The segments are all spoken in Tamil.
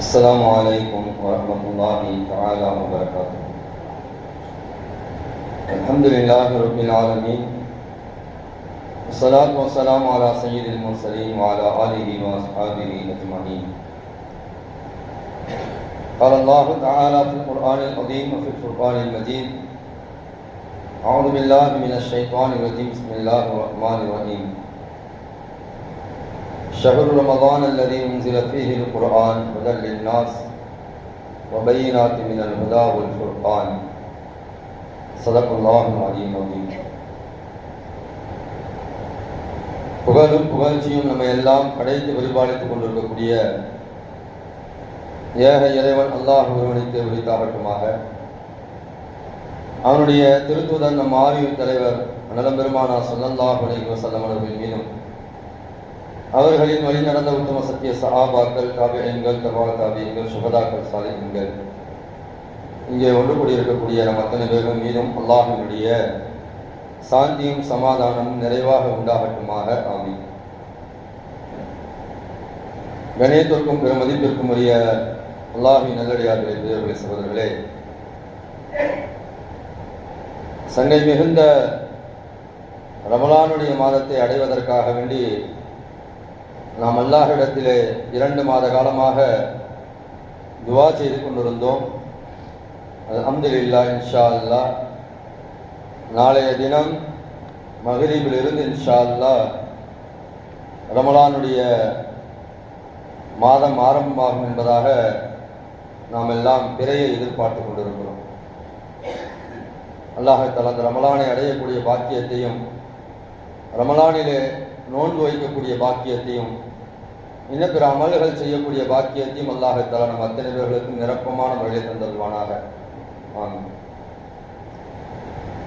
السلام عليكم ورحمة الله تعالى وبركاته. الحمد لله رب العالمين. والصلاة والسلام على سيد المرسلين وعلى آله وأصحابه أجمعين. قال الله تعالى في القرآن العظيم وفي الفرقان المجيد أعوذ بالله من الشيطان الرجيم. بسم الله الرحمن الرحيم. شهر رمضان الذي أنزل فيه القرآن هدى للناس وبينات من الهدى والفرقان صدق الله العلي العظيم புகழும் புகழ்ச்சியும் நம்ம எல்லாம் படைத்து பரிபாலித்துக் கொண்டிருக்கக்கூடிய ஏக இறைவன் அல்லாஹ் ஒருவனுக்கு உரித்தாகட்டுமாக அவனுடைய திருத்துவதன் நம் ஆரியூர் தலைவர் நலம் பெருமானா சொல்லல்லாஹ் அலைஹி வஸல்லம் அவர்கள் மீதும் அவர்களின் வழி நடந்த உத்தம சத்திய சஹாபாக்கள் காவியங்கள் தபால் காவியங்கள் சுகதாக்கள் சாலிகங்கள் இங்கே ஒன்று கூடியிருக்கக்கூடிய நம் அத்தனை பேரும் மீதும் அல்லாஹினுடைய சாந்தியும் சமாதானமும் நிறைவாக உண்டாகட்டுமாக. ஆமி கணேத்திற்கும் பெரும் மதிப்பிற்கும் உரிய அல்லாஹி நல்லடியார்களே தேவர்களே சகோதரர்களே. சங்கை மிகுந்த ரமலானுடைய மாதத்தை அடைவதற்காக வேண்டி நாம் அல்லாஹிடத்திலே இரண்டு மாத காலமாக துவா செய்து கொண்டிருந்தோம். அல்ஹம்துலில்லா இன்ஷா அல்லா நாளைய தினம் மகரீபில் இருந்து இன்ஷா அல்லா ரமலானுடைய மாதம் ஆரம்பமாகும் என்பதாக நாம் எல்லாம் பிறையை எதிர்பார்த்து கொண்டிருக்கிறோம். அல்லாஹால அந்த ரமலானை அடையக்கூடிய பாக்கியத்தையும் ரமலானிலே நோன்பு வைக்கக்கூடிய பாக்கியத்தையும் இன்னும் பிற அமல்கள் செய்யக்கூடிய பாக்கியத்தையும் அல்லாஹத்தால நம் அத்தனை பேர்களுக்கும் நிரப்பமான முறையில் தந்தருவானாக.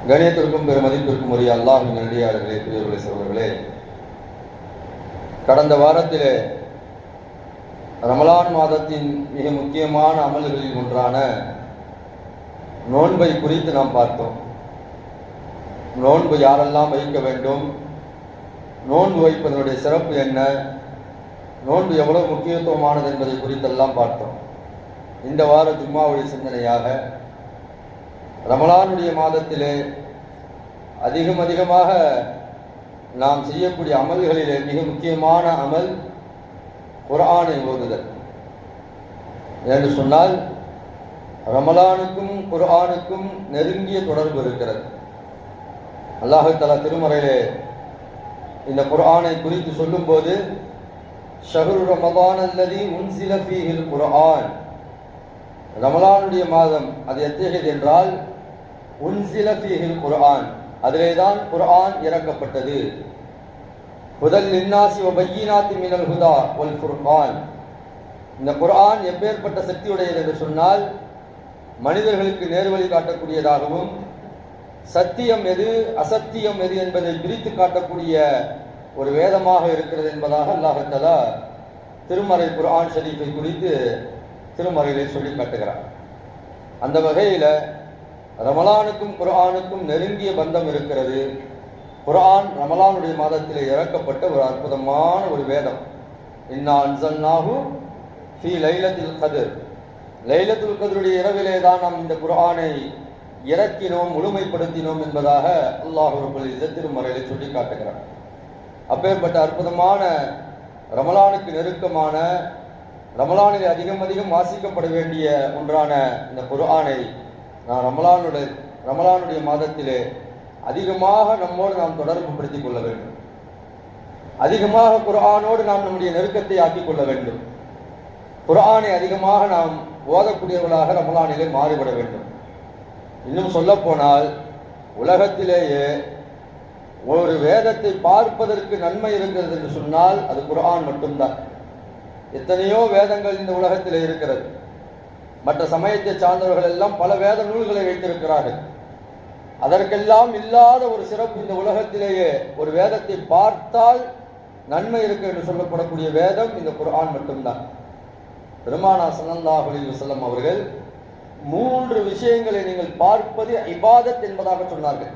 கணியத்திற்கும் பெரும் மதிப்பிற்கும் உரிய அல்லாஹ் நன்றியாளர்களே பிரியர்களே சோழர்களே கடந்த வாரத்திலே ரமலான் மாதத்தின் மிக முக்கியமான அமல்களில் ஒன்றான நோன்பை குறித்து நாம் பார்த்தோம். நோன்பு யாரெல்லாம் வைக்க வேண்டும்? நோன்பு வைப்பதனுடைய சிறப்பு என்ன? நோன்பு எவ்வளவு முக்கியத்துவமானது என்பதை குறித்தெல்லாம் பார்த்தோம். இந்த வார ஜும்மாவுடைய சிந்தனையாக ரமலானுடைய மாதத்திலே அதிகம் அதிகமாக நாம் செய்யக்கூடிய அமல்களிலே மிக முக்கியமான அமல் குரானை ஓதுதல். என்று சொன்னால் ரமலானுக்கும் குர்ஆனுக்கும் நெருங்கிய தொடர்பு இருக்கிறது. அல்லாஹு தலா திருமறையிலே இந்த குர்ஆனை குறித்து சொல்லும்போது ஷஹரு ரமதான் அல்லதி உன்சில ஃபீஹில் குர்ஆன். ரமலானுடைய மாதம் அது எத்தகையது என்றால் உன்சில ஃபீஹில் குர்ஆன். அதிலே தான் குர்ஆன் இறக்கப்பட்டது. புதல் நின்னாசி ஒபையினாத்தி மினல் ஹுதா ஒல் குர்ஆன் இந்த குர்ஆன் எப்பேற்பட்ட சக்தியுடையது என்று சொன்னால் மனிதர்களுக்கு நேர்வழி காட்டக்கூடியதாகவும் சத்தியம் எது அசத்தியம் எது என்பதை பிரித்து காட்டக்கூடிய ஒரு வேதமாக இருக்கிறது என்பதாக அல்லாஹத்தலா திருமறை குரான் ஷரீஃபை குறித்து திருமறையிலே சொல்லி காட்டுகிறார் அந்த வகையில் ரமலானுக்கும் குர்ஆனுக்கும் நெருங்கிய பந்தம் இருக்கிறது. குர்ஆன் ரமலானுடைய மாதத்தில் இறக்கப்பட்ட ஒரு அற்புதமான ஒரு வேதம். இன்னா அன்சன்னாஹு ஃபி லைலத்தில் கதிர். லைலத்துல் கதருடைய இரவிலே தான் நாம் இந்த குர்ஆனை இறக்கினோம் முழுமைப்படுத்தினோம் என்பதாக அல்லாஹ் ரபுல் திருமறையில சொல்லி காட்டுகிறார் அப்பேற்பட்ட அற்புதமான ரமலானுக்கு நெருக்கமான ரமலானில் அதிகம் அதிகம் வாசிக்கப்பட வேண்டிய ஒன்றான இந்த குர்ஆனை நான் ரமலானுடைய ரமலானுடைய மாதத்திலே அதிகமாக நம்மோடு நாம் தொடர்பு படுத்திக் கொள்ள வேண்டும். அதிகமாக குர்ஆனோடு நாம் நம்முடைய நெருக்கத்தை ஆக்கிக் கொள்ள வேண்டும். குர்ஆனை அதிகமாக நாம் ஓதக்கூடியவர்களாக ரமலானிலே மாறுபட வேண்டும். இன்னும் சொல்ல போனால் உலகத்திலேயே ஒரு வேதத்தை பார்ப்பதற்கு நன்மை இருக்கிறது என்று சொன்னால் அது குர்ஆன் மட்டும்தான். எத்தனையோ வேதங்கள் இந்த உலகத்தில் இருக்கிறது. மற்ற சமயத்தை சார்ந்தவர்கள் எல்லாம் பல வேத நூல்களை வைத்திருக்கிறார்கள். அதற்கெல்லாம் இல்லாத ஒரு சிறப்பு இந்த உலகத்திலேயே. ஒரு வேதத்தை பார்த்தால் நன்மை இருக்கு என்று சொல்லப்படக்கூடிய வேதம் இந்த குர்ஆன் மட்டும்தான். பெருமானா சல்லல்லாஹு அலைஹி அவர்கள் மூன்று விஷயங்களை நீங்கள் பார்ப்பது இபாதத் என்பதாக சொன்னார்கள்.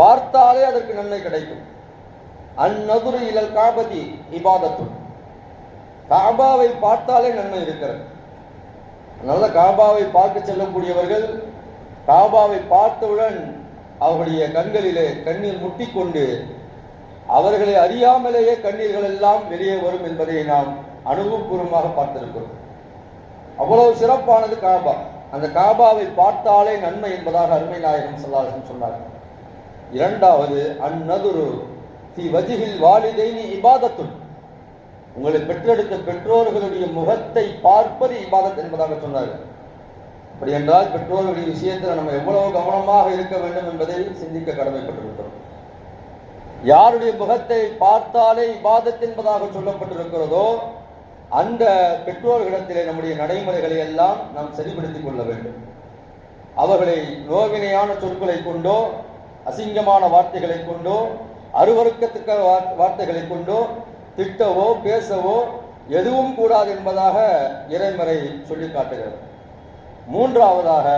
பார்த்தாலே அதற்கு நன்மை கிடைக்கும். அந்நதுரு இலல் காபதி இபாதத்து காபாவை பார்த்தாலே நன்மை இருக்கிறது. நல்ல காபாவை பார்க்க செல்லக்கூடியவர்கள் காபாவை பார்த்தவுடன் அவர்களுடைய கண்களிலே கண்ணீர் முட்டிக்கொண்டு அவர்களை அறியாமலேயே கண்ணீர்கள் எல்லாம் வெளியே வரும் என்பதை நாம் அனுபவபூர்வமாக பார்த்திருக்கிறோம். அவ்வளவு சிறப்பானது காபா. அந்த காபாவை பார்த்தாலே நன்மை என்பதாக அருமை நாயகம் சொல்லார்கள் சொன்னார்கள். இரண்டாவது அந்நதுரு தி வஜிகில் வாலிதைனி இபாதத்துன். உங்களை பெற்றெடுத்த பெற்றோர்களுடைய முகத்தை பார்ப்பது இபாதத் என்பதாக சொன்னார் அப்படி என்றால் பெற்றோர்களுடைய விஷயத்தில் நம்ம எவ்வளவு கவனமாக இருக்க வேண்டும் என்பதை சிந்திக்க கடமைப்பட்டிருக்கிறோம். யாருடைய முகத்தை பார்த்தாலே இபாதத் என்பதாக சொல்லப்பட்டிருக்கிறதோ அந்த பெற்றோர்களிடத்திலே நம்முடைய நடைமுறைகளை எல்லாம் நாம் சரிபடுத்திக் கொள்ள வேண்டும். அவர்களை நோவினையான சொற்களை கொண்டோ அசிங்கமான வார்த்தைகளை கொண்டோ அருவருக்கத்தக்க வார்த்தைகளை கொண்டோ திட்டவோ பேசவோ எதுவும் கூடாது என்பதாக இறைமறை சொல்லி காட்டுகிறது. மூன்றாவதாக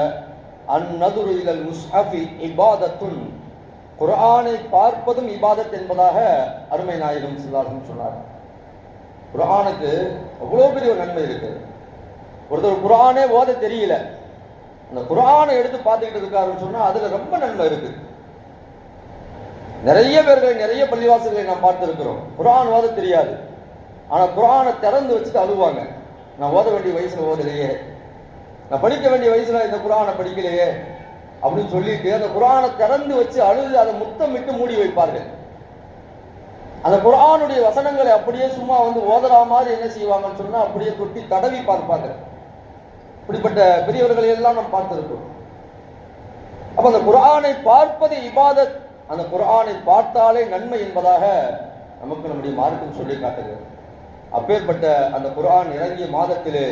அந்நதுரு இலல் முஸ்ஹபி இபாதத்துன். குரானை பார்ப்பதும் இபாதத் என்பதாக அருமை நாயகம் சொல்லார்கள் சொன்னார். குரானுக்கு அவ்வளோ பெரிய ஒரு நன்மை இருக்குது ஒருத்தர் குரானே ஓத தெரியல. அந்த குரானை எடுத்து பார்த்துக்கிட்டு இருக்காருன்னு சொன்னால் அதில் ரொம்ப நன்மை இருக்குது நிறைய பேர்களை நிறைய பள்ளிவாசல்களை நாம் பார்த்துருக்கிறோம். குரான் ஓத தெரியாது. ஆனால் குரானை திறந்து வச்சுட்டு அழுவாங்க. நான் ஓத வேண்டிய வயசுல ஓதலையே. நான் படிக்க வேண்டிய வயசில் இந்த குரானை படிக்கலையே. அப்படின்னு சொல்லிட்டு அந்த குரானை திறந்து வச்சு அழுது அதை முத்தமிட்டு மூடி வைப்பார்கள். அந்த குரானுடைய வசனங்களை அப்படியே சும்மா வந்து ஓதறா மாதிரி என்ன செய்வாங்கன்னு சொன்னால் அப்படியே தொட்டி தடவி பார்ப்பாங்க. இப்படிப்பட்ட பெரியவர்களை எல்லாம் நாம் பார்த்திருக்கிறோம். அப்ப அந்த குரானை பார்ப்பது இபாதத். அந்த குரானை பார்த்தாலே நன்மை என்பதாக நமக்கு நம்முடைய மார்க்கம் சொல்லி காட்டுகிறது. அப்பேற்பட்ட அந்த குரான் இறங்கிய மாதத்திலே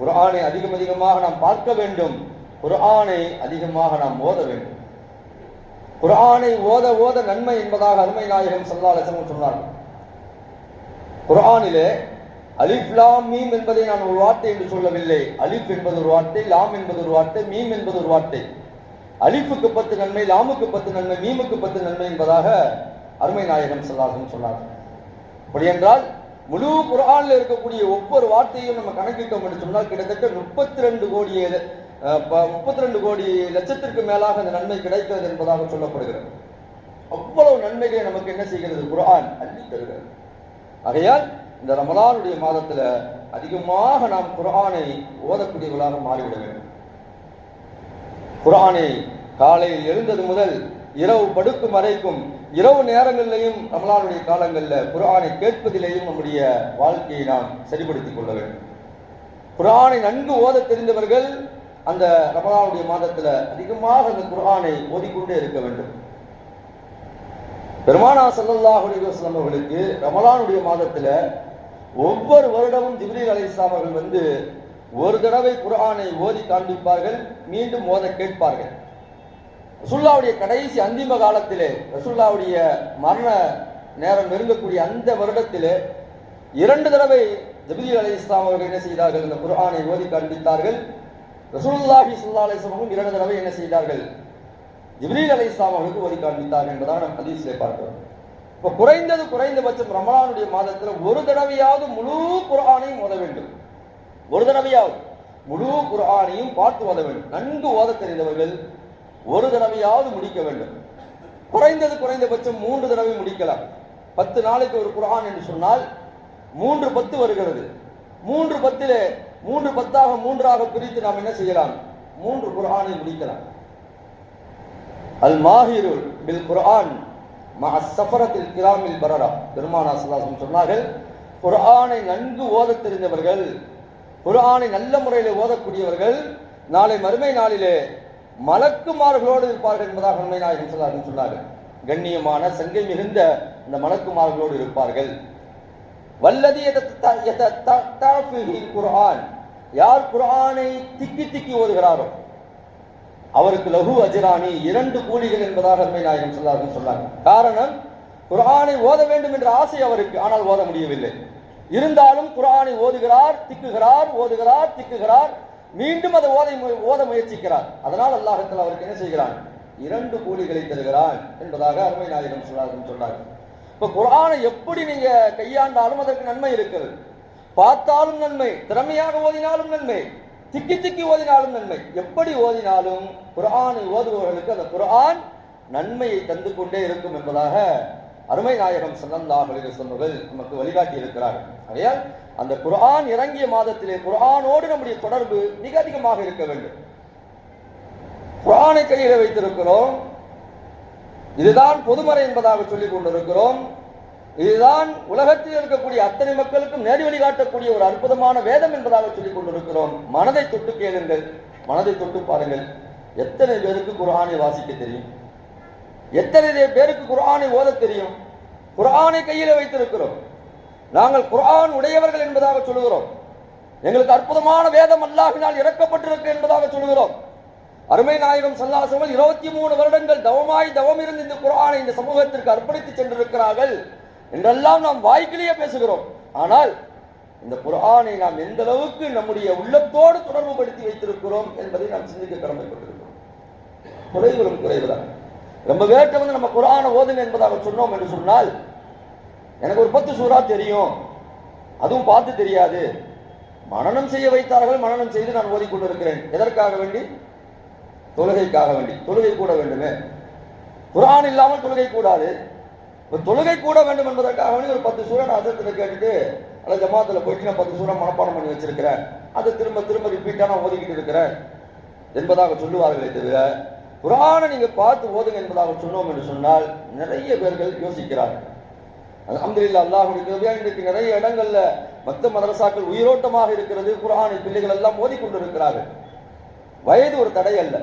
குரானை அதிகம் அதிகமாக நாம் பார்க்க வேண்டும். குரானை அதிகமாக நாம் ஓத வேண்டும். குரானை ஓத ஓத நன்மை என்பதாக அருமை நாயகம் ஸல்லல்லாஹு சொன்னார்கள். குரானிலே அலிப் லாம் மீம் என்பதை நான் ஒரு வார்த்தை என்று சொல்லவில்லை. அலிப் என்பது ஒரு வார்த்தை லாம் என்பது ஒரு வார்த்தை மீம் என்பது ஒரு வார்த்தை. அழிப்புக்கு பத்து நன்மை லாமுக்கு பத்து நன்மை மீமுக்கு பத்து நன்மை என்பதாக அருமை நாயகம் ஸல்லல்லாஹு சொன்னார். அப்படி என்றால் முழு குரானில் இருக்கக்கூடிய ஒவ்வொரு வார்த்தையும் நம்ம கணக்கிட்டோம் என்று சொன்னால் கிட்டத்தட்ட முப்பத்தி ரெண்டு கோடி முப்பத்தி ரெண்டு கோடி லட்சத்திற்கு மேலாக அந்த நன்மை கிடைக்கிறது என்பதாக சொல்லப்படுகிறது. அவ்வளவு நன்மைகளை நமக்கு என்ன செய்கிறது? குரான் அள்ளி தருகிறது. ஆகையால் இந்த ரமலானுடைய மாதத்துல அதிகமாக நாம் குரானை ஓதக்கூடியவர்களாக மாறிவிட வேண்டும். குரானை காலையில் எழுந்தது முதல் இரவு படுக்கும் வரைக்கும் இரவு நேரங்களிலையும் ரமலானுடைய காலங்களில் குரானை கேட்பதிலேயும் நம்முடைய வாழ்க்கையை நாம் சரிபடுத்திக் கொள்ள வேண்டும். குரானை நன்கு ஓத தெரிந்தவர்கள் அந்த ரமலானுடைய மாதத்தில் அதிகமாக அந்த குரானை ஓதிக்கொண்டே இருக்க வேண்டும். பெருமானா ஸல்லல்லாஹு அவர்களுக்கு ரமலானுடைய மாதத்தில் ஒவ்வொரு வருடமும் ஜிப்ரீல் அலைஹிஸ்ஸலாம் அவர்கள் வந்து ஒரு தடவை குர்ஆனை ஓதி காண்பிப்பார்கள் மீண்டும் ஓத கேட்பார்கள். ரசுல்லாவுடைய கடைசி அந்திம காலத்திலே ரசுல்லாவுடைய மரண நேரம் நெருங்கக்கூடிய அந்த வருடத்திலே இரண்டு தடவை ஜபிதி அலி இஸ்லாம் அவர்கள் என்ன செய்தார்கள்? இந்த குர்ஆனை ஓதி காண்பித்தார்கள். ரசூலுல்லாஹி சுல்லா அலைஹி இரண்டு தடவை என்ன செய்தார்கள்? ஜிப்ரீல் அலி இஸ்லாம் அவர்களுக்கு ஓதி காண்பித்தார்கள் என்பதாக நாம் ஹதீஸிலே பார்க்கிறோம். இப்போ குறைந்தது குறைந்தபட்சம் ரமலானுடைய மாதத்தில் ஒரு தடவையாவது முழு குர்ஆனையும் ஓத வேண்டும். ஒரு தடவையாவது முழு குர்ஆனையும் பார்த்து ஓத வேண்டும் நன்கு ஓத தெரிந்தவர்கள் ஒரு தடவையாவது முடிக்க வேண்டும். குறைந்தது குறைந்தபட்சம் மூன்று தடவை முடிக்கலாம். பத்து நாளைக்கு ஒரு குரான் என்று சொன்னால் மூன்று பத்து வருகிறது. மூன்று பத்திலே மூன்று பத்தாக மூன்றாக பிரித்து நாம் என்ன செய்யலாம்? மூன்று குரானை முடிக்கலாம். அல் மாஹிரு பில் குரான் மஅ சஃபரத்தில் கிராமில் பரரா. பெருமானா சொன்னார்கள் குரானை நன்கு ஓதத் தெரிந்தவர்கள் குரானை நல்ல முறையில் ஓதக்கூடியவர்கள் நாளை மறுமை நாளிலே மலக்குமார்களோடு இருப்பார்கள் என்பதாக உண்மை நாயகன் சொல்லார்கள் சொன்னார்கள். கண்ணியமான சங்கை மிகுந்த இந்த மலக்குமார்களோடு இருப்பார்கள். வல்லதி குரான் யார் குர்ஆனை திக்கி திக்கி ஓதுகிறாரோ அவருக்கு லகு அஜரானி இரண்டு கூலிகள் என்பதாக அருமை நாயகம் சொல்லார்கள் சொன்னாங்க காரணம் குர்ஆனை ஓத வேண்டும் என்ற ஆசை அவருக்கு ஆனால் ஓத முடியவில்லை. இருந்தாலும் குரானை ஓதுகிறார் திக்குகிறார் ஓதுகிறார் திக்குகிறார். மீண்டும் அதை ஓதை மு- ஓத முயற்சிக்கிறார். அதனால் அல்லாஹத்தில் அவருக்கு என்ன செய்கிறான்? இரண்டு கூலிகளை தருகிறான் என்பதாக அருமை நாயகம் சொல்லார்கள் சொன்னார்கள் இப்ப குரானை எப்படி நீங்க கையாண்டாலும் அதற்கு நன்மை இருக்கிறது. பார்த்தாலும் நன்மை திறமையாக ஓதினாலும் நன்மை திக்கி திக்கி ஓதினாலும் நன்மை. எப்படி ஓதினாலும் குரானை ஓதுபவர்களுக்கு அந்த குரான் நன்மையை தந்து கொண்டே இருக்கும் என்பதாக அருமை நாயகம் ஸல்லல்லாஹு அலைஹி நமக்கு வழிகாட்டி இருக்கிறார்கள் ஆகையால் அந்த குர்ஆன் இறங்கிய மாதத்திலே குரானோடு நம்முடைய தொடர்பு மிக அதிகமாக இருக்க வேண்டும். குரானை கையில் வைத்திருக்கிறோம். இதுதான் பொதுமறை என்பதாக சொல்லிக் கொண்டிருக்கிறோம். இதுதான் உலகத்தில் இருக்கக்கூடிய அத்தனை மக்களுக்கும் நேர் வழிகாட்டக்கூடிய ஒரு அற்புதமான வேதம் என்பதாக சொல்லிக் கொண்டிருக்கிறோம். மனதை தொட்டு கேளுங்கள். மனதை தொட்டு பாருங்கள். எத்தனை பேருக்கு குர்ஆனை வாசிக்க தெரியும்? எத்தனை பேருக்கு குரானை ஓத தெரியும்? குரானை கையில் வைத்திருக்கிறோம். நாங்கள் குரான் உடையவர்கள் என்பதாக சொல்லுகிறோம். எங்களுக்கு அற்புதமான வேதம் அல்லாஹினால் இறக்கப்பட்டிருக்கு என்பதாக சொல்லுகிறோம். அருமை நாயகம் சல்லாசவல் இருபத்தி மூணு வருடங்கள் தவமாய் தவம் இருந்து இந்த குரானை இந்த சமூகத்திற்கு அர்ப்பணித்து சென்றிருக்கிறார்கள் என்றெல்லாம் நாம் வாய்க்கிலேயே பேசுகிறோம். ஆனால் இந்த குரானை நாம் எந்த அளவுக்கு நம்முடைய உள்ளத்தோடு தொடர்பு படுத்தி வைத்திருக்கிறோம் என்பதை நாம் சிந்திக்க கடமைப்பட்டிருக்கிறோம். குறைகளும் குறைவுதான். ரொம்ப வேட்டை வந்து நம்ம குரான ஓதுங்க என்பதாக சொன்னோம் என்று சொன்னால் எனக்கு ஒரு பத்து சூறா தெரியும். அதுவும் பார்த்து தெரியாது. மனனம் செய்ய வைத்தார்கள் மனனம் செய்து நான் ஓதிக்கொண்டிருக்கிறேன். எதற்காக வேண்டி? தொழுகைக்காக வேண்டி. தொழுகை கூட வேண்டுமே. குரான் இல்லாமல் தொழுகை கூடாது. இப்ப தொழுகை கூட வேண்டும் என்பதற்காக வேண்டி ஒரு பத்து சூறா நான் அசத்தில் கேட்டுட்டு அல்ல ஜமாத்தில் போயிட்டு நான் பத்து சூறா மனப்பாடம் பண்ணி வச்சிருக்கிறேன். அதை திரும்ப திரும்ப ரிப்பீட்டாக நான் ஓதிக்கிட்டு இருக்கிறேன். என்பதாக சொல்லுவார்களே தவிர குரானை நீங்க பார்த்து ஓதுங்க என்பதாக சொன்னோம் என்று சொன்னால் நிறைய பேர்கள் யோசிக்கிறார்கள். அல்ஹம்துலில்லாஹ் அல்லாஹுடைய கிருபையா இன்றைக்கு நிறைய இடங்கள்ல மத்த மதரசாக்கள் உயிரோட்டமாக இருக்கிறது குரானை பிள்ளைகள் எல்லாம் ஓதிக்கொண்டிருக்கிறார்கள். வயது ஒரு தடை அல்ல.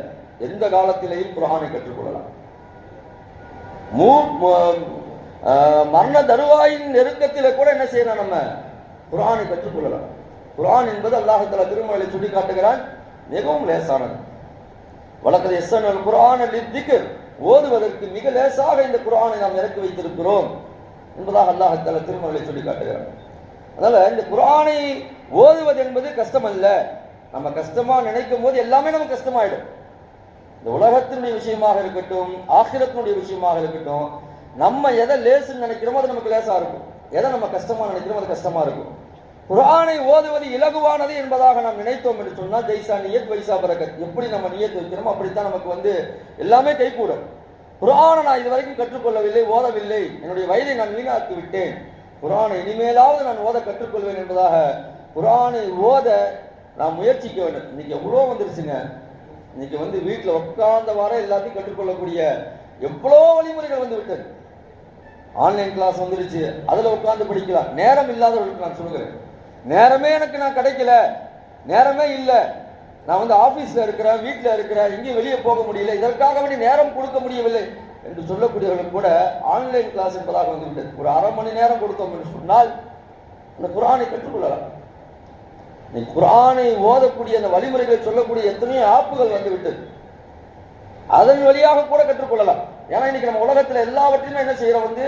எந்த காலத்திலேயும் குரானை கற்றுக்கொள்ளலாம். மூ மரண தருவாயின் நெருக்கத்தில கூட என்ன செய்யணும் நம்ம? குரானை கற்றுக்கொள்ளலாம். குரான் என்பது அல்லாஹ் தஆலா திருமலை சுட்டி காட்டுகிறான் மிகவும் லேசானது. வழக்கது எஸ்என்எல் குர்ஆன் லித்திக்கர் ஓதுவதற்கு மிக லேசாக இந்த குரானை நாம் இறக்கி வைத்திருக்கிறோம் என்பதாக அல்லாஹ் தஆலா திருமலை சொல்லி காட்டுகிறான். அதனால இந்த குரானை ஓதுவது என்பது கஷ்டம் அல்ல நம்ம கஷ்டமா நினைக்கும் போது எல்லாமே நமக்கு கஷ்டமாயிடும். இந்த உலகத்தினுடைய விஷயமாக இருக்கட்டும் ஆகிரத்தினுடைய விஷயமாக இருக்கட்டும் நம்ம எதை லேசுன்னு நினைக்கிறோமோ அது நமக்கு லேசா இருக்கும். எதை நம்ம கஷ்டமா நினைக்கிறோமோ அது கஷ்டமா இருக்கும். குரானை ஓதுவது இலகுவானது என்பதாக நாம் நினைத்தோம் என்று சொன்னால் ஜெய்சா நியத் வைசா பரகத் எப்படி நம்ம நியத் வைக்கிறோமோ அப்படித்தான் நமக்கு வந்து எல்லாமே கைகூடும். குரானை நான் இதுவரைக்கும் கற்றுக்கொள்ளவில்லை ஓதவில்லை. என்னுடைய வயதை நான் வீணாக்கி விட்டேன். குரானை இனிமேலாவது நான் ஓத கற்றுக்கொள்வேன் என்பதாக குரானை ஓத நான் முயற்சிக்க வேண்டும். இன்னைக்கு எவ்வளோ வந்துருச்சுங்க. இன்னைக்கு வந்து வீட்டில் உட்கார்ந்த வார எல்லாத்தையும் கற்றுக்கொள்ளக்கூடிய எவ்வளோ வழிமுறைகள் வந்து விட்டது. ஆன்லைன் கிளாஸ் வந்துருச்சு. அதில் உட்கார்ந்து படிக்கலாம். நேரம் இல்லாதவர்களுக்கு நான் சொல்லுகிறேன். நேரமே எனக்கு நான் கிடைக்கல. நேரமே இல்லை. நான் வந்து ஆபீஸ்ல இருக்கிறேன் வீட்டில் இருக்கிறேன் எங்கேயும் வெளியே போக முடியல. இதற்காக வேண்டி நேரம் கொடுக்க முடியவில்லை என்று சொல்லக்கூடியவர்கள் கூட ஆன்லைன் கிளாஸ் என்பதாக வந்து விட்டது ஒரு அரை மணி நேரம் கொடுத்தோம் என்று சொன்னால் அந்த குரானை கற்றுக்கொள்ளலாம். நீ குரானை ஓதக்கூடிய அந்த வழிமுறைகளை சொல்லக்கூடிய எத்தனையோ ஆப்புகள் வந்து விட்டது அதன் வழியாக கூட கற்றுக்கொள்ளலாம். ஏன்னா இன்னைக்கு நம்ம உலகத்தில் எல்லாவற்றையுமே என்ன செய்யறோம் வந்து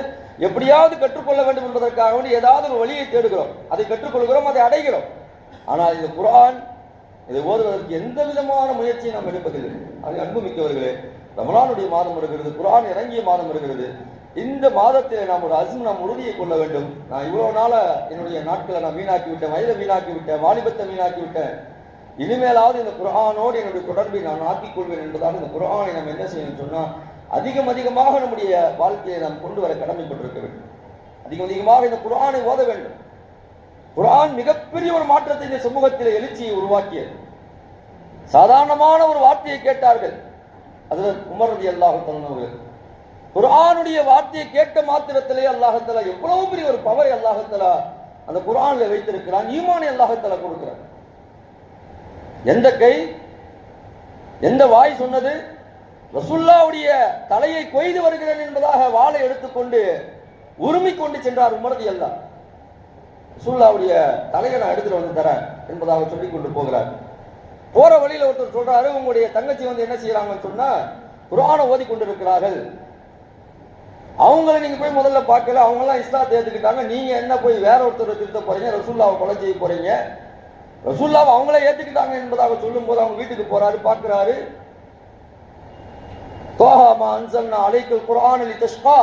எப்படியாவது கற்றுக்கொள்ள வேண்டும் என்பதற்காக வேண்டி ஏதாவது ஒரு வழியை தேடுகிறோம். அதை கற்றுக்கொள்கிறோம் அதை அடைகிறோம். ஆனால் இந்த குரான் இதை ஓதுவதற்கு எந்த விதமான முயற்சியும் நாம் எடுப்பதில்லை. அது அன்புமிக்கவர்களே ரமலானுடைய மாதம் இருக்கிறது குரான் இறங்கிய மாதம் இருக்கிறது இந்த மாதத்தில் நாம் ஒரு அசும் நாம் உறுதியை கொள்ள வேண்டும். நான் இவ்வளவு நாள என்னுடைய நாட்களை நான் வீணாக்கி விட்டேன் வயதை வீணாக்கி விட்டேன் வாலிபத்தை வீணாக்கி விட்டேன். இனிமேலாவது இந்த குரானோடு என்னுடைய தொடர்பை நான் ஆக்கிக் கொள்வேன் என்பதால் இந்த குரானை நாம் என்ன செய்யணும் சொன்னால் அதிகம் அதிகமாக நம்முடைய வாழ்க்கையை நாம் கொண்டு வர கடமைப்பட்டிருக்க வேண்டும். அதிகம் அதிகமாக இந்த குரானை ஓத வேண்டும். குரான் மிகப்பெரிய ஒரு மாற்றத்தை இந்த சமூகத்தில் எழுச்சியை உருவாக்கியது. சாதாரணமான ஒரு வார்த்தையை கேட்டார்கள். அதுல குமரனுடைய ரதி அல்லாஹு குரானுடைய வார்த்தையை கேட்ட மாத்திரத்திலே அல்லாஹத்தலா எவ்வளவு பெரிய ஒரு பவரை அல்லாஹத்தலா அந்த குரானில் வைத்திருக்கிறான் ஈமானை அல்லாஹத்தலா கொடுக்கிறான். எந்த கை எந்த வாய் சொன்னது ரசுல்லாவுடைய தலையை கொய்து வருகிறேன் என்பதாக வாளை எடுத்துக்கொண்டு உரிமை கொண்டு சென்றார் உமரதி அல்லாஹ். ரசுல்லாவுடைய தலையை நான் எடுத்துட்டு வந்து தரேன் என்பதாக சொல்லி கொண்டு போகிறார். போற வழியில் ஒருத்தர் சொல்றாரு உங்களுடைய தங்கச்சி வந்து என்ன செய்யறாங்கன்னு சொன்னா குரானை ஓதி கொண்டிருக்கிறார்கள். அவங்கள நீங்க போய் முதல்ல பார்க்கல அவங்க எல்லாம் இஸ்லாத்தை ஏத்துக்கிட்டாங்க. நீங்க என்ன போய் வேற ஒருத்தர் திருத்த போறீங்க? ரசூல்லாவை கொலை செய்ய போறீங்க? ரசூல்லாவை அவங்களே ஏத்துக்கிட்டாங்க என்பதாக சொல்லும் போது அவங்க வீட்டுக்கு போறாரு பார்க்கிறாரு. தோஹா அன்சல்னா தஷ்கா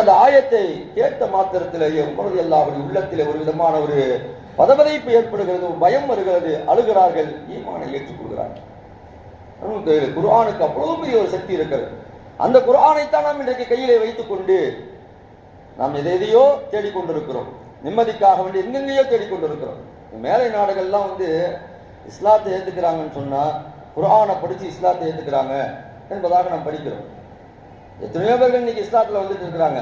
அந்த ஆயத்தை கேட்ட மாத்திரத்திலேயே உமரது அல்லாஹுடைய உள்ளத்திலே ஒரு விதமான ஒரு பதபதைப்பு ஏற்படுகிறது பயம் வருகிறது அழுகிறார்கள் ஈமானை ஏற்றுக்கொள்கிறார்கள். நமக்கு குர்ஆனுக்கு அவ்வளவு பெரிய ஒரு சக்தி இருக்கிறது. அந்த குர்ஆனைத்தான் நாம் இன்றைக்கு கையிலே வைத்துக் கொண்டு நாம் எதை எதையோ தேடிக்கொண்டிருக்கிறோம். நிம்மதிக்காக வேண்டி எங்கெங்கேயோ தேடிக்கொண்டிருக்கிறோம். மேலை நாடுகள்லாம் வந்து இஸ்லாத்தை ஏத்துக்கிறாங்கன்னு சொன்னா குர்ஆனை படித்து இஸ்லாத்தை ஏற்றுக்கிறாங்க என்பதாக நாம் படிக்கிறோம். எத்தனையோ பேர்கள் இன்னைக்கு இஸ்லாத்தில் வந்துட்டு இருக்கிறாங்க.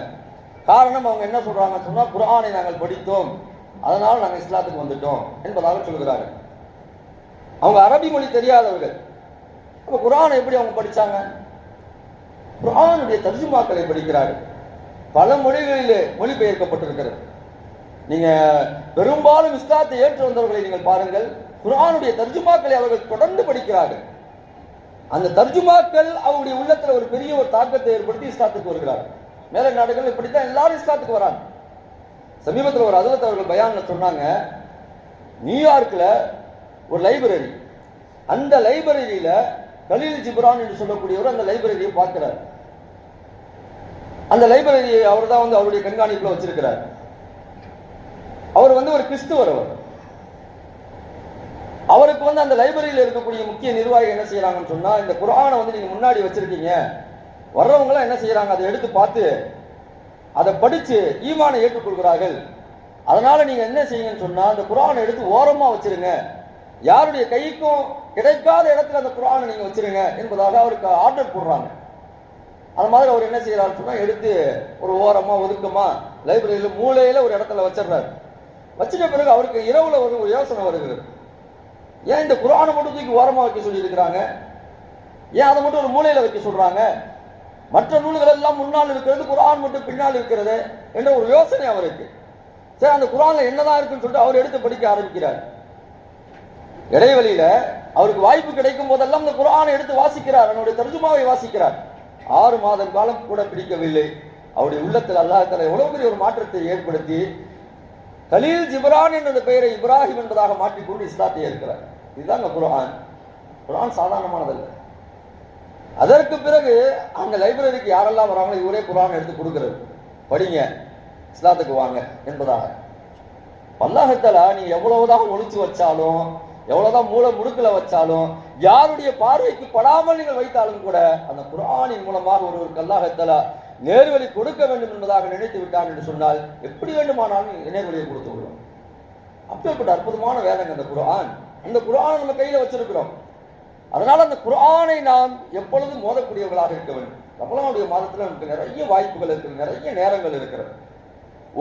காரணம் அவங்க என்ன சொல்கிறாங்கன்னு சொன்னால் குரானை நாங்கள் படித்தோம். அதனால் நாங்கள் இஸ்லாத்துக்கு வந்துட்டோம் என்பதாக சொல்கிறார்கள். அவங்க அரபி மொழி தெரியாதவர்கள். இப்போ குரானை எப்படி அவங்க படித்தாங்க குரானுடைய தர்ஜுமாக்களை படிக்கிறார்கள். பல மொழிகளிலே மொழிபெயர்க்கப்பட்டிருக்கிறது. நீங்கள் பெரும்பாலும் இஸ்லாத்தை ஏற்று வந்தவர்களை நீங்கள் பாருங்கள். குரானுடைய தர்ஜுமாக்களை அவர்கள் தொடர்ந்து படிக்கிறார்கள். அந்த தர்ஜுமாக்கள் அவருடைய உள்ளத்தில் ஒரு பெரிய ஒரு தாக்கத்தை ஏற்படுத்தி இஸ்லாத்துக்கு வருகிறார்கள். மேல நாடுகள் இப்படித்தான் எல்லாரும் இஸ்லாத்துக்கு வராங்க. சமீபத்தில் ஒரு அதிலத் அவர்கள் பயான்ல சொன்னாங்க நியூயார்க்கில் ஒரு லைப்ரரி. அந்த லைப்ரரியில கலீல் ஜிப்ரான் என்று சொல்லக்கூடியவர் அந்த லைப்ரரியை பார்க்கிறார். அந்த லைப்ரரியை அவர் தான் வந்து அவருடைய கண்காணிப்புல வச்சிருக்கிறார். அவர் வந்து ஒரு கிறிஸ்துவர் அவர். அவருக்கு வந்து அந்த லைப்ரரியில் இருக்கக்கூடிய முக்கிய நிர்வாகிகள் என்ன செய்யறாங்கன்னு சொன்னா இந்த குரானை வந்து நீங்க முன்னாடி வச்சிருக்கீங்க. வர்றவங்க எல்லாம் என்ன செய்யறாங்க? அதை எடுத்து பார்த்து அதை படிச்சு ஈமானை ஏற்றுக்கொள்கிறார்கள். அதனால நீங்க என்ன செய்யுங்கன்னு சொன்னா அந்த குரானை எடுத்து ஓரமா வச்சிருங்க. யாருடைய கைக்கும் கிடைக்காத இடத்துல அந்த குரானை நீங்க வச்சிருங்க என்பதாக அவருக்கு ஆர்டர் போடுறாங்க. அது மாதிரி அவர் என்ன செய்யறாரு சொன்னா எடுத்து ஒரு ஓரமா ஒதுக்கமா லைப்ரரியில மூலையில ஒரு இடத்துல வச்சிடுறாரு. வச்சிட்ட பிறகு அவருக்கு இரவுல ஒரு ஒரு யோசனை வருகிறது. ஏன் இந்த குரானை மட்டும் தூக்கி ஓரமாக வைக்க சொல்லி இருக்கிறாங்க ஏன் அதை மட்டும் ஒரு மூலையில வைக்க சொல்றாங்க? மற்ற நூல்கள் எல்லாம் முன்னால் இருக்கிறது குரான் மட்டும் பின்னால் இருக்கிறது என்ற ஒரு யோசனை அவருக்கு. சரி அந்த குரானில் என்னதான் இருக்குன்னு சொல்லிட்டு அவர் எடுத்து படிக்க ஆரம்பிக்கிறார். இடைவெளியில அவருக்கு வாய்ப்பு கிடைக்கும் போதெல்லாம் இந்த குரானை எடுத்து வாசிக்கிறார் அவனுடைய தர்ஜுமாவை வாசிக்கிறார். ஆறு மாதம் காலம் கூட பிடிக்கவில்லை. அவருடைய உள்ளத்தில் அல்லாஹ் தலை எவ்வளவு பெரிய ஒரு மாற்றத்தை ஏற்படுத்தி கலீல் ஜிப்ரான் என்ற பெயரை இப்ராஹிம் என்பதாக மாற்றிக்கொண்டு இஸ்லாத்தை இருக்கிறார் இதுதான் இந்த குரான் குர்ஆன் சாதாரணமானதல்ல. அதற்கு பிறகு அந்த லைப்ரரிக்கு யாரெல்லாம் வராங்களோ இவரே குரான் எடுத்து கொடுக்குறது. படிங்க. இஸ்லாத்துக்கு வாங்க என்பதாக. அல்லாஹத்தாலா நீ எவ்வளவுதான் ஒழிச்சு வச்சாலும் எவ்வளவுதான் மூல முடுக்கல வச்சாலும் யாருடைய பார்வைக்கு படாமல் நீங்கள் வைத்தாலும் கூட அந்த குரானின் மூலமாக ஒருவருக்கு அல்லாஹத்தாலா நேர்வழி கொடுக்க வேண்டும் என்பதாக நினைத்து விட்டான் என்று சொன்னால் எப்படி வேண்டுமானாலும் நேர்வழியை கொடுத்து விடுவோம் அப்படிப்பட்ட அற்புதமான வேதங்க அந்த குரான் அந்த குரானை நம்ம கையில வச்சிருக்கிறோம். அதனால அந்த குரானை நாம் எப்பொழுதும் மோதக்கூடியவர்களாக இருக்க வேண்டும். ரமலானுடைய மாதத்துல நமக்கு நிறைய வாய்ப்புகள் இருக்கு நிறைய நேரங்கள் இருக்கிறது.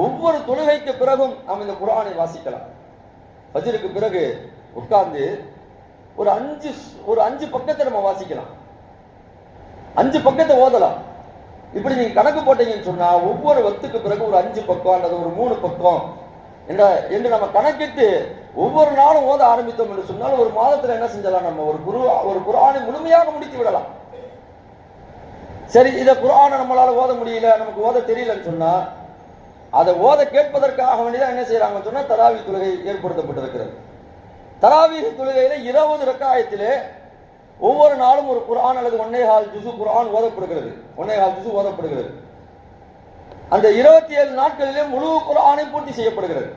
ஒவ்வொரு தொழுகைக்கு பிறகும் நாம் இந்த குரானை வாசிக்கலாம். ஃபஜ்ருக்கு பிறகு உட்கார்ந்து ஒரு அஞ்சு ஒரு அஞ்சு பக்கத்தை நம்ம வாசிக்கலாம். அஞ்சு பக்கத்தை ஓதலாம். இப்படி நீங்க கணக்கு போட்டீங்கன்னு சொன்னா ஒவ்வொரு வத்துக்கு பிறகு ஒரு அஞ்சு பக்கம் அல்லது ஒரு மூணு பக்கம் என்ற என்று நம்ம கணக்கிட்டு ஒவ்வொரு நாளும் ஓத ஆரம்பித்தோம் என்று சொன்னால் ஒரு மாதத்துல என்ன செஞ்சலாம் நம்ம? ஒரு குரு ஒரு குரானை முழுமையாக முடித்து விடலாம். சரி இதை குரானை நம்மளால ஓத முடியல நமக்கு ஓத தெரியலன்னு சொன்னா அதை ஓத கேட்பதற்காக வேண்டிதான் என்ன செய்யறாங்கன்னு சொன்னா தராவி தொழுகை ஏற்படுத்தப்பட்டிருக்கிறது. தராவி தொழுகையில இருபது ரக்காயத்திலே ஒவ்வொரு நாளும் ஒரு குரான் அல்லது ஒன்னேகால் ஜுசு குரான் ஓதப்படுகிறது. ஒன்னேகால் ஜுசு ஓதப்படுகிறது. அந்த இருபத்தி ஏழு நாட்களிலே முழு குரானை பூர்த்தி செய்யப்படுகிறது.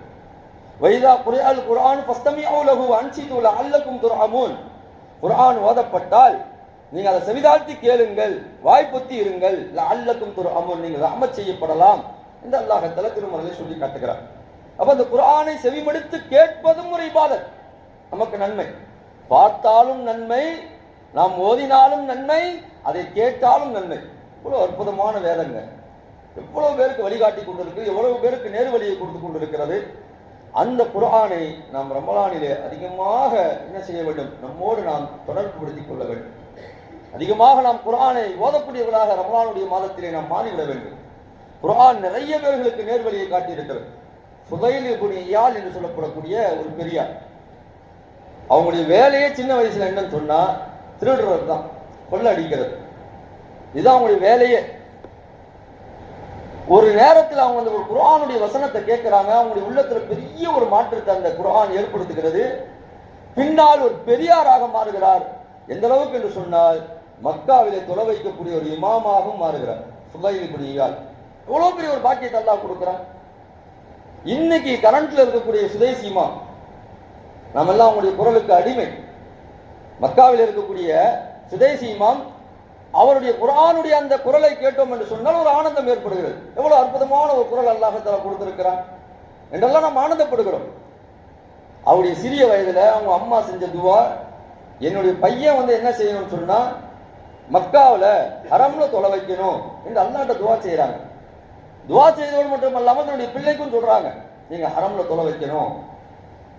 வைதா குரேல் குரான் பஸ்தமி ஃபஸ்தமிஉ லஹு அன்சிது அல்லக்கும் துராமுன் குரான் ஓதப்பட்டால் நீங்க அதை செவிதாழ்த்தி கேளுங்கள் வாய்ப்புத்தி இருங்கள். அல்லக்கும் துர்ஹமூன் நீங்கள் ரஹ்மத் செய்யப்படலாம் இந்த அல்லாஹத்தில் தஆலா சொல்லி காட்டுகிறார். அப்போ அந்த குரானை செவிமடுத்து கேட்பதும் ஒரு இபாதத். நமக்கு நன்மை. பார்த்தாலும் நன்மை நாம் ஓதினாலும் நன்மை அதை கேட்டாலும் நன்மை. இவ்வளவு அற்புதமான வேதங்க. எவ்வளவு பேருக்கு வழிகாட்டி கொண்டிருக்கு எவ்வளவு பேருக்கு நேர்வழியை கொடுத்து கொண்டிருக்கிறது. அந்த குரானை நாம் ரமலானிலே அதிகமாக என்ன செய்ய வேண்டும்? நம்மோடு நாம் தொடர்புபடுத்திக் கொள்ள வேண்டும். அதிகமாக நாம் குரானை ஓதக்கூடியவர்களாக ரமலானுடைய மாதத்திலே நாம் மாறிவிட வேண்டும். குரான் நிறைய பேர்களுக்கு நேர்வழியை காட்டியிருக்கிறது. சுதைல் இப்னு என்று சொல்லப்படக்கூடிய ஒரு பெரியார். அவங்களுடைய வேலையே சின்ன வயசுல என்னன்னு சொன்னா திருடுறது தான் கொள்ள அடிக்கிறது. இதுதான் அவங்களுடைய வேலையே. ஒரு நேரத்தில் அவங்க அந்த ஒரு குரானுடைய வசனத்தை கேட்கிறாங்க அவங்களுடைய உள்ளத்துல பெரிய ஒரு மாற்றத்தை அந்த குரான் ஏற்படுத்துகிறது. பின்னால் ஒரு பெரியாராக மாறுகிறார். எந்த அளவுக்கு என்று சொன்னால் மக்காவிலே தொலை வைக்கக்கூடிய ஒரு இமாமாகவும் மாறுகிறார் சுலைல் இப்னு எவ்வளோ பெரிய ஒரு பாக்கியத்தை அல்லா கொடுக்குறான். இன்னைக்கு கரண்ட்ல இருக்கக்கூடிய சுதேசிமா நம்ம எல்லாம் அவங்களுடைய குரலுக்கு அடிமை. மக்காவில் இருக்கக்கூடிய சுதேசி இமாம் அவருடைய குரானுடைய அந்த குரலை கேட்டோம் என்று சொன்னால் ஒரு ஆனந்தம் ஏற்படுகிறது. எவ்வளவு அற்புதமான ஒரு குரல் அல்லாஹத்தால கொடுத்திருக்கிறான். என்றெல்லாம் நாம் ஆனந்தப்படுகிறோம். அவருடைய சிறிய வயதுல அவங்க அம்மா செஞ்ச துவா என்னுடைய பையன் வந்து என்ன செய்யணும்னு சொன்னா மக்காவில் ஹரம்ல தொலை வைக்கணும் என்று அல்லாட்ட துவா செய்யறாங்க துவா செய்தோடு மட்டும் அல்லாமல் தன்னுடைய பிள்ளைக்கும் சொல்றாங்க. நீங்க ஹரம்ல தொலை வைக்கணும்.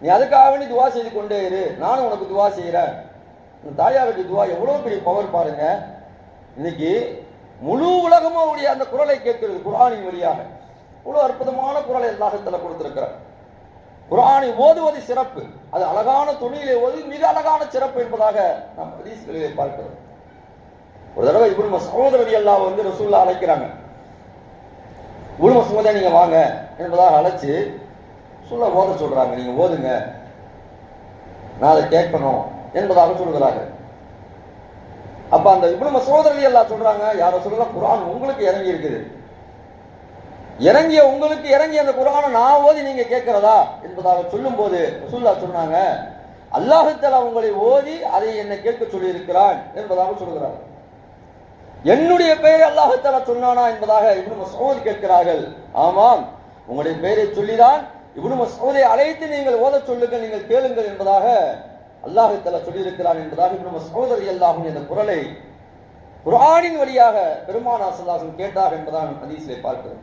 நீ அதுக்காக நீ துவா செய்து கொண்டே இரு. நானும் உனக்கு துவா செய்யறேன் இந்த தாயாருடைய துவா எவ்வளவு பெரிய பவர் பாருங்க. இன்னைக்கு முழு உலகமும் அவருடைய அந்த குரலை கேட்கிறது குரானின் வழியாக. இவ்வளவு அற்புதமான குரலை அல்லாஹத்துல கொடுத்திருக்கிறார். குரானை ஓதுவது சிறப்பு. அது அழகான துணியிலே ஓது மிக அழகான சிறப்பு என்பதாக நாம் ஹதீஸ்களிலே பார்க்கிறோம். ஒரு தடவை இப்னு மசூத் எல்லாம் வந்து ரசூல்லா அழைக்கிறாங்க. குடும்ப மசூதே நீங்க வாங்க என்பதாக அழைச்சு சொல்ல ஓத சொல்றாங்க. நீங்க ஓதுங்க. நான் அதை கேட்கணும். என்பதாக சொல்கிறார்கள் அப்ப அந்த இப்னு மசூத் எல்லாம் சொல்றாங்க யார சொல்லலாம் குரான் உங்களுக்கு இறங்கி இருக்குது. இறங்கிய உங்களுக்கு இறங்கிய அந்த குரானை நான் ஓதி நீங்க கேட்கிறதா என்பதாக சொல்லும் போது ரசூல்லா சொன்னாங்க அல்லாஹுத்தலா உங்களை ஓதி அதை என்னை கேட்க சொல்லி இருக்கிறான் என்பதாக சொல்கிறார் என்னுடைய பெயரை அல்லாஹுத்தலா சொன்னானா என்பதாக இப்னு மசூத் கேட்கிறார்கள். ஆமாம் உங்களுடைய பெயரை சொல்லிதான் இப்னு மசூதை அழைத்து நீங்கள் ஓத சொல்லுங்கள் நீங்கள் கேளுங்கள் என்பதாக அல்லாஹுத்தலா சொல்லியிருக்கிறான் என்பதாக நம்ம சகோதரி அல்லாஹும் இந்த குரலை குரானின் வழியாக பெருமானா சல்லாசன் கேட்டார் என்பதாக ஹதீஸிலே பார்க்கிறோம்.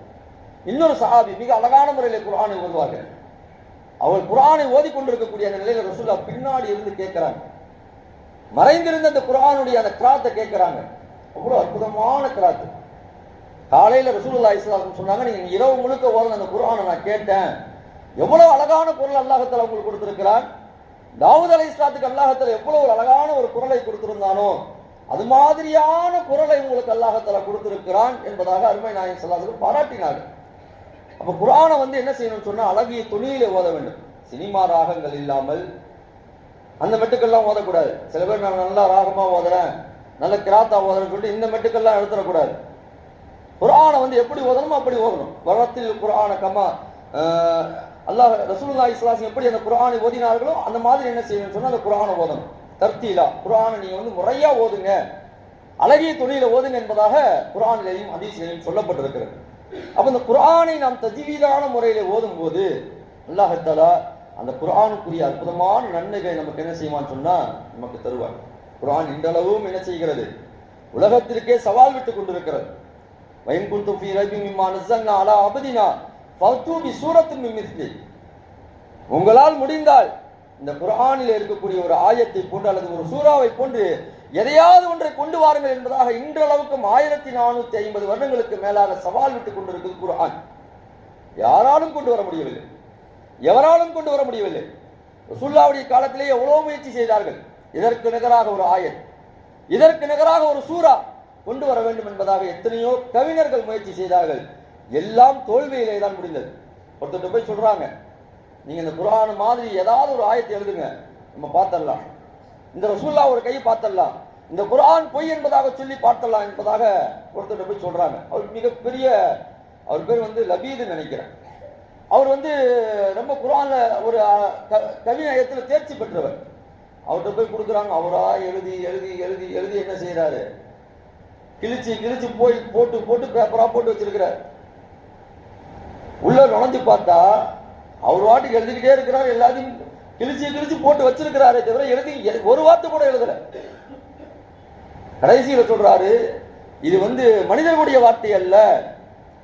இன்னொரு சஹாபி மிக அழகான முறையில் குரானை ஓதுவார்கள். அவர் குரானை ஓதி கொண்டிருக்கக்கூடிய அந்த நிலையில ரசூல்லா பின்னாடி இருந்து கேட்கிறாங்க. மறைந்திருந்த அந்த குரானுடைய அந்த கிராத்தை கேட்கிறாங்க. அவ்வளவு அற்புதமான கிராத்து. காலையில ரசூல்லா இஸ்லாம் சொன்னாங்க நீங்க இரவு முழுக்க ஓதுன அந்த குரானை நான் கேட்டேன். எவ்வளவு அழகான குரல் அல்லாஹத்தில் அவங்களுக்கு கொடுத்திருக்கிறான். தாவூத் அலைஹிஸ்ஸலாத்துக்கு அல்லாஹ்தால எவ்வளவு ஒரு அழகான ஒரு குரலை கொடுத்திருந்தானோ அது மாதிரியான குரலை உங்களுக்கு அல்லாஹ்தால கொடுத்திருக்கிறான் என்பதாக அருமை நாயன் ஸல்லல்லாஹு பாராட்டினார்கள். அப்ப குரானை வந்து என்ன செய்யணும்னு சொன்னா அழகிய துணியில ஓத வேண்டும். சினிமா ராகங்கள் இல்லாமல் அந்த மெட்டுக்கெல்லாம் ஓதக்கூடாது. சில பேர் நான் நல்லா ராகமா ஓதுறேன் நல்ல கிராத்தா ஓதுறேன்னு சொல்லிட்டு இந்த மெட்டுக்கெல்லாம் எழுத்துடக்கூடாது குரானை வந்து எப்படி ஓதணுமோ அப்படி ஓதணும். வரத்தில் குரான கமா அல்லாஹ் ரசூல்லா இஸ்லாசம் எப்படி அந்த குரானை ஓதினார்களோ அந்த மாதிரி என்ன செய்யணும்னு சொன்னா அந்த குரானை ஓதணும். தர்த்தீலா குரானை நீங்க வந்து முறையா ஓதுங்க. அழகிய துணியில ஓதுங்க என்பதாக குரானிலையும் ஹதீஸ்லையும் சொல்லப்பட்டிருக்கிறது. அப்ப இந்த குரானை நாம் தஜீவீதான முறையில ஓதும் போது அல்லாஹத்தாலா அந்த குரானுக்குரிய அற்புதமான நன்மைகளை நமக்கு என்ன செய்வான்னு சொன்னா நமக்கு தருவார். குரான் இன்றளவும் என்ன செய்கிறது? உலகத்திற்கே சவால் விட்டு கொண்டிருக்கிறது. வயம் ஃபீ ரபி மிம்மா நஸல்னா அலா அபதினா. ஃபத்து சூரத்தின் மிஸ்லி உங்களால் முடிந்தால் இந்த குரானில் இருக்கக்கூடிய ஒரு ஆயத்தை போன்று அல்லது ஒரு சூறாவை போன்று எதையாவது ஒன்றை கொண்டு வாருங்கள் என்பதாக இன்றளவுக்கும் ஆயிரத்தி நானூத்தி ஐம்பது வருடங்களுக்கு மேலாக சவால் விட்டுக் கொண்டிருக்கிறது குரான் யாராலும் கொண்டு வர முடியவில்லை. எவராலும் கொண்டு வர முடியவில்லை. சுல்லாவுடைய காலத்திலே எவ்வளவு முயற்சி செய்தார்கள். இதற்கு நிகராக ஒரு ஆயத். இதற்கு நிகராக ஒரு சூரா கொண்டு வர வேண்டும் என்பதாக எத்தனையோ கவிஞர்கள் முயற்சி செய்தார்கள். எல்லாம் தோல்வியிலே தான் முடிந்தது. ஒருத்தர் போய் சொல்றாங்க நீங்க இந்த குரான் மாதிரி ஏதாவது ஒரு ஆயத்தை எழுதுங்க நம்ம பார்த்தரலாம் இந்த ரசூல்லா ஒரு கை பார்த்தரலாம் இந்த குரான் பொய் என்பதாக சொல்லி பார்த்தரலாம் என்பதாக ஒருத்தர் போய் சொல்றாங்க. அவர் மிகப்பெரிய அவர் பேர் வந்து லபீது நினைக்கிறேன். அவர் வந்து ரொம்ப குரான்ல ஒரு கவிநயத்தில் தேர்ச்சி பெற்றவர். அவர்கிட்ட போய் கொடுக்குறாங்க. அவரா எழுதி எழுதி எழுதி எழுதி என்ன செய்யறாரு கிழிச்சு கிழிச்சு போய் போட்டு போட்டு பேப்பரா போட்டு வச்சிருக்கிறார். உள்ள நுழைஞ்சு பார்த்தா அவர் வாட்டுக்கு எழுதிக்கிட்டே இருக்கிறார் எல்லாத்தையும் கிழிச்சு கிழிச்சு போட்டு வச்சிருக்கிறாரே தவிர எழுதி ஒரு வார்த்தை கூட எழுதல. கடைசியில் சொல்றாரு இது வந்து மனிதர்களுடைய வார்த்தை அல்ல.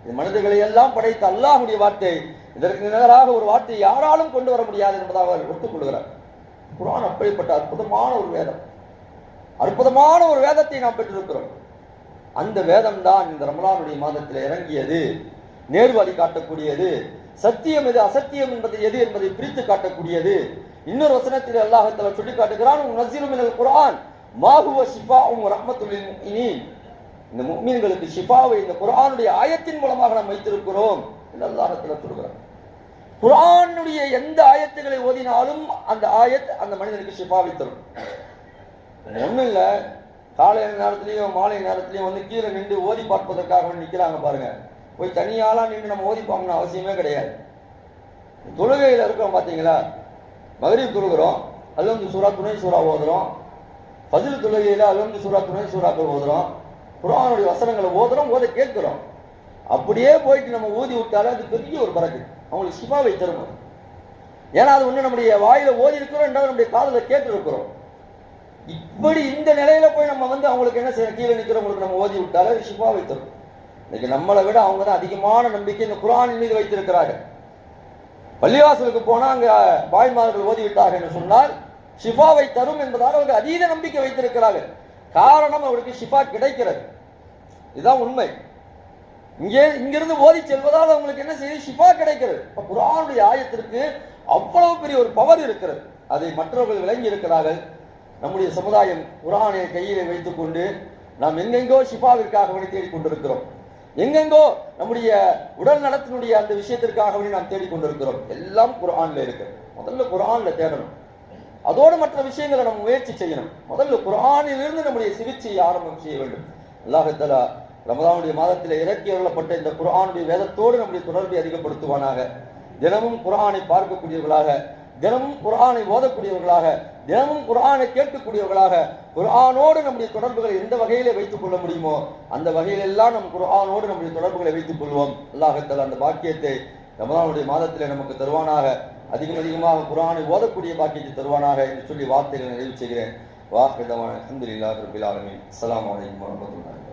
இது மனிதர்களை எல்லாம் படைத்த அல்லாஹுடைய வார்த்தை. இதற்கு நிகராக ஒரு வார்த்தை யாராலும் கொண்டு வர முடியாது என்பதாக அவர் ஒத்துக்கொள்கிறார். குரான் அப்படிப்பட்ட அற்புதமான ஒரு வேதம். அற்புதமான ஒரு வேதத்தை நாம் பெற்றிருக்கிறோம். அந்த வேதம் தான் இந்த ரமலானுடைய மாதத்தில் இறங்கியது. நேர்வழி காட்டக்கூடியது. சத்தியம் எது? அசத்தியம் என்பது எது என்பதை பிரித்து காட்டக்கூடியது. இன்னொரு வசனத்தில் அல்லாஹத்தில் சொல்லி காட்டுகிறான் நசீரு மினல் மாஹுவ ஷிஃபாஉம் ரஹ்மத்துல் முஃமினீன் இந்த முக்மீன்களுக்கு ஷிஃபாவை இந்த குரானுடைய ஆயத்தின் மூலமாக நாம் வைத்திருக்கிறோம் என்று அல்லாஹ் சொல்கிறான். எந்த ஆயத்துகளை ஓதினாலும் அந்த ஆயத் அந்த மனிதனுக்கு ஷிஃபாவை தரும் ஒண்ணும் இல்லை. காலை நேரத்திலையும் மாலை நேரத்திலையும் வந்து கீழே நின்று ஓதி பார்ப்பதற்காக நிற்கிறாங்க பாருங்க. போய் தனியாலாம் நின்று நம்ம ஓதி பார்க்கணும் அவசியமே கிடையாது. தொழுகையில் இருக்கிறோம் பார்த்தீங்களா மகரீப் தொழுகிறோம் அதில் வந்து சூறா துணை சூறா ஓதுறோம். பதில் தொழுகையில் அதில் வந்து சூறா துணை சூறாக்கள் ஓதுறோம். குரானுடைய வசனங்களை ஓதுறோம் ஓத கேட்குறோம். அப்படியே போயிட்டு நம்ம ஊதி விட்டாலே அது பெரிய ஒரு பறக்கு. அவங்களுக்கு சிவாவை தரும் ஏன்னா அது ஒன்று நம்முடைய வாயில் ஓதி இருக்கிறோம் ரெண்டாவது நம்முடைய காதில் கேட்டு இருக்கிறோம் இப்படி இந்த நிலையில போய் நம்ம வந்து அவங்களுக்கு என்ன செய்யணும்? கீழே நிற்கிறவங்களுக்கு நம்ம ஓதி விட்டாலே அது ஷிஃபாவை தரும். இன்னைக்கு நம்மளை விட அவங்க தான் அதிகமான நம்பிக்கை இந்த குரானின் மீது வைத்திருக்கிறார்கள். பள்ளிவாசலுக்கு போனா அங்க பாய்மார்கள் ஓதிவிட்டார்கள் என்று சொன்னால் ஷிஃபாவை தரும் என்பதால் அவர்கள் அதீத நம்பிக்கை வைத்திருக்கிறார்கள். காரணம் அவருக்கு ஷிஃபா கிடைக்கிறது. இதுதான் உண்மை. இங்கே இங்கிருந்து ஓதி செல்வதால் அவங்களுக்கு என்ன செய்யுது ஷிஃபா கிடைக்கிறது. இப்போ குரானுடைய ஆயத்திற்கு அவ்வளவு பெரிய ஒரு பவர் இருக்கிறது. அதை மற்றவர்கள் விளங்கி இருக்கிறார்கள் நம்முடைய சமுதாயம் குரானை கையிலே வைத்துக்கொண்டு நாம் எங்கெங்கோ ஷிஃபாவிற்காக வேண்டி தேடிக் கொண்டிருக்கிறோம் எங்கெங்கோ நம்முடைய உடல் நலத்தினுடைய அந்த விஷயத்திற்காக நாம் தேடிக்கொண்டிருக்கிறோம். எல்லாம் குரான்ல இருக்கு. முதல்ல குரான்ல தேடணும். அதோடு மற்ற விஷயங்களை நம்ம முயற்சி செய்யணும். முதல்ல குரானிலிருந்து நம்முடைய சிகிச்சையை ஆரம்பம் செய்ய வேண்டும். அல்லாஹத்தலா ரமதானுடைய மாதத்தில் இறக்கி அருளப்பட்ட இந்த குர்ஆனுடைய வேதத்தோடு நம்முடைய தொடர்பை அதிகப்படுத்துவானாக. தினமும் குரானை பார்க்கக்கூடியவர்களாக தினமும் குரானை ஓதக்கூடியவர்களாக தினமும் குரானை கேட்கக்கூடியவர்களாக குரானோடு நம்முடைய தொடர்புகளை எந்த வகையிலே வைத்துக் கொள்ள முடியுமோ அந்த வகையிலெல்லாம் நம் குரானோடு நம்முடைய தொடர்புகளை வைத்துக் கொள்வோம். அல்லாஹத்தலா அந்த பாக்கியத்தை ரமதானுடைய மாதத்திலே நமக்கு தருவானாக. அதிகம் அதிகமாக குரானை ஓதக்கூடிய பாக்கியத்தை தருவானாக என்று சொல்லி வார்த்தைகளை நிறைவு செய்கிறேன். வாஹிதமான அஹமதுல்லாஹ் ரப்பில் ஆலமீன். அஸ்ஸலாமு அலைக்கும் வரஹ்மத்துல்லாஹி